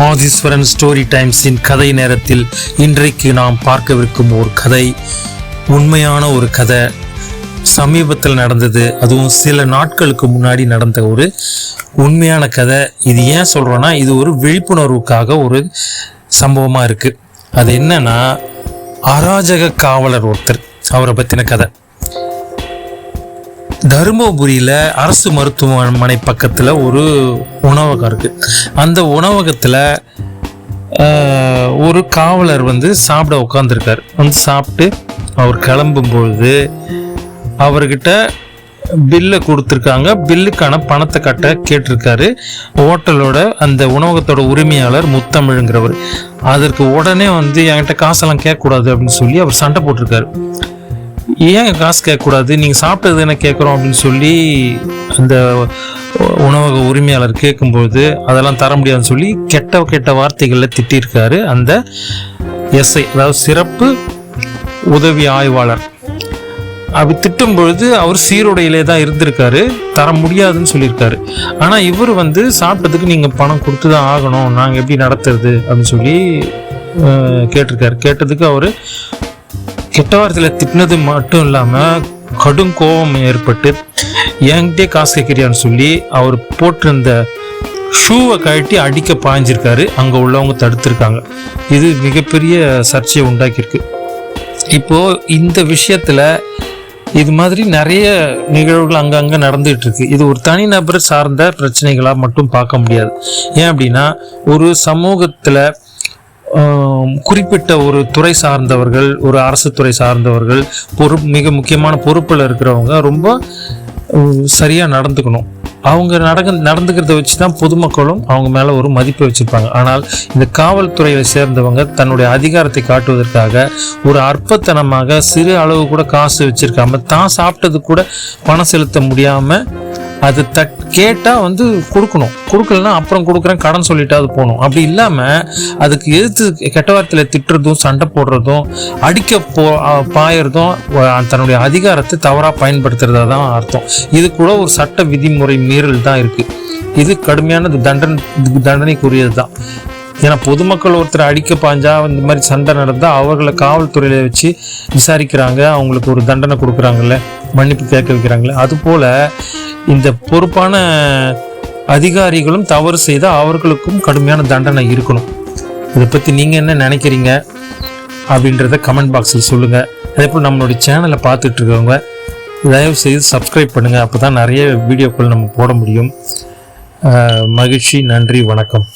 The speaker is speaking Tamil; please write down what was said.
ஆதீஸ்வரன் ஸ்டோரி டைம்ஸின் கதை நேரத்தில் இன்றைக்கு நாம் பார்க்கவிருக்கும் ஒரு கதை உண்மையான ஒரு கதை. சமீபத்தில் நடந்தது அதுவும் சில நாட்களுக்கு முன்னாடி நடந்த ஒரு உண்மையான கதை. இது ஏன் சொல்கிறோன்னா இது ஒரு விழிப்புணர்வுக்காக ஒரு சம்பவமாக இருக்குது அது என்னன்னா அராஜக காவலர் ஒருத்தர் அவரை பற்றின கதை. தருமபுரியில் அரசு மருத்துவமனை பக்கத்தில் ஒரு உணவகம் இருக்குது அந்த உணவகத்தில் ஒரு காவலர் வந்து சாப்பிட உட்காந்துருக்கார் வந்து சாப்பிட்டு அவர் கிளம்பும் பொழுது அவர்கிட்ட பில்லை கொடுத்துருக்காங்க. பில்லுக்கான பணத்தை கட்ட கேட்டிருக்காரு. ஹோட்டலோட அந்த உணவகத்தோட உரிமையாளர் முத்தமிழுங்கிறவர். அதற்கு உடனே வந்து என்கிட்ட காசெல்லாம் கேட்கக்கூடாது அப்படின்னு சொல்லி அவர் சண்டை போட்டிருக்காரு. ஏன் காசு கேட்கக்கூடாது? நீங்கள் சாப்பிட்டது என்ன கேட்குறோம் அப்படின்னு சொல்லி அந்த உணவக உரிமையாளர் கேட்கும்போது அதெல்லாம் தர முடியாதுன்னு சொல்லி கெட்ட கெட்ட வார்த்தைகளில் திட்டியிருக்காரு அந்த எஸ்ஐ அதாவது சிறப்பு உதவி ஆய்வாளர். அப்படி திட்டும் பொழுது அவர் சீருடையிலே தான் இருந்திருக்காரு தர முடியாதுன்னு சொல்லியிருக்காரு. ஆனால் இவர் வந்து சாப்பிட்டதுக்கு நீங்கள் பணம் கொடுத்து தான் ஆகணும் நாங்கள் எப்படி நடத்துறது அப்படின்னு சொல்லி கேட்டிருக்காரு. கேட்டதுக்கு அவர் கெட்ட வாரத்தில் திட்டினது மட்டும் இல்லாமல் கடும் கோபம் ஏற்பட்டு என்கிட்டே காசு கேட்குறியான்னு சொல்லி அவர் போட்டிருந்த ஷூவை கழட்டி அடிக்க பாய்ஞ்சிருக்காரு. அங்கே உள்ளவங்க தடுத்திருக்காங்க. இது மிகப்பெரிய சர்ச்சையை உண்டாக்கியிருக்கு. இப்போது இந்த விஷயத்தில் இது மாதிரி நிறைய நிகழ்வுகள் அங்கங்கே நடந்துகிட்டு இருக்கு இது ஒரு தனிநபர் சார்ந்த பிரச்சனைகளாக மட்டும் பார்க்க முடியாது. ஏன் அப்படின்னா ஒரு சமூகத்தில் குறிப்பிட்ட ஒரு துறை சார்ந்தவர்கள் ஒரு அரசு துறை சார்ந்தவர்கள் பொறு மிக முக்கியமான பொறுப்பில் இருக்கிறவங்க ரொம்ப சரியாக நடந்துக்கணும். அவங்க நடக்க நடந்துக்கிறத வச்சு தான் பொதுமக்களும் அவங்க மேலே ஒரு மதிப்பை வச்சுருப்பாங்க. ஆனால் இந்த காவல்துறையை சேர்ந்தவங்க தன்னுடைய அதிகாரத்தை காட்டுவதற்காக ஒரு அற்பத்தனமாக சிறு அளவு கூட காசு வச்சுருக்காமல் தான் சாப்பிட்டது கூட பணம் செலுத்த முடியாமல் அது தட் கேட்டால் வந்து கொடுக்கணும். கொடுக்கலன்னா அப்புறம் கொடுக்குறேன் கடன் சொல்லிட்டாவது போகணும். அப்படி இல்லாமல் அதுக்கு எதிர்த்து கெட்ட வார்த்தையில் திட்டுறதும் சண்டை போடுறதும் அடிக்க போ பாயறதும் தன்னுடைய அதிகாரத்தை தவறாக பயன்படுத்துறதா தான் அர்த்தம். இது கூட ஒரு சட்ட விதிமுறை மீறல் தான் இருக்குது இது கடுமையான தண்டனை தண்டனைக்குரியது தான். ஏன்னா பொதுமக்கள் ஒருத்தர் அடிக்க பாஞ்சா இந்த மாதிரி சண்டை நடந்தால் அவர்களை காவல்துறையில வச்சு விசாரிக்கிறாங்க அவங்களுக்கு ஒரு தண்டனை கொடுக்குறாங்கல்ல மன்னிப்பு கேட்க வைக்கிறாங்களே அதுபோல் இந்த பொறுப்பான அதிகாரிகளும் தவறு செய்தால் அவர்களுக்கும் கடுமையான தண்டனை இருக்கணும். இதை பற்றி நீங்கள் என்ன நினைக்கிறீங்க? அப்படின்றத கமெண்ட் பாக்ஸில் சொல்லுங்கள் அதே போல் நம்மளுடைய சேனலை பார்த்துட்டு இருக்கவங்க தயவு செய்து சப்ஸ்கிரைப் பண்ணுங்கள் அப்போ தான் நிறைய வீடியோக்கள் நம்ம போட முடியும். மகிழ்ச்சி நன்றி வணக்கம்.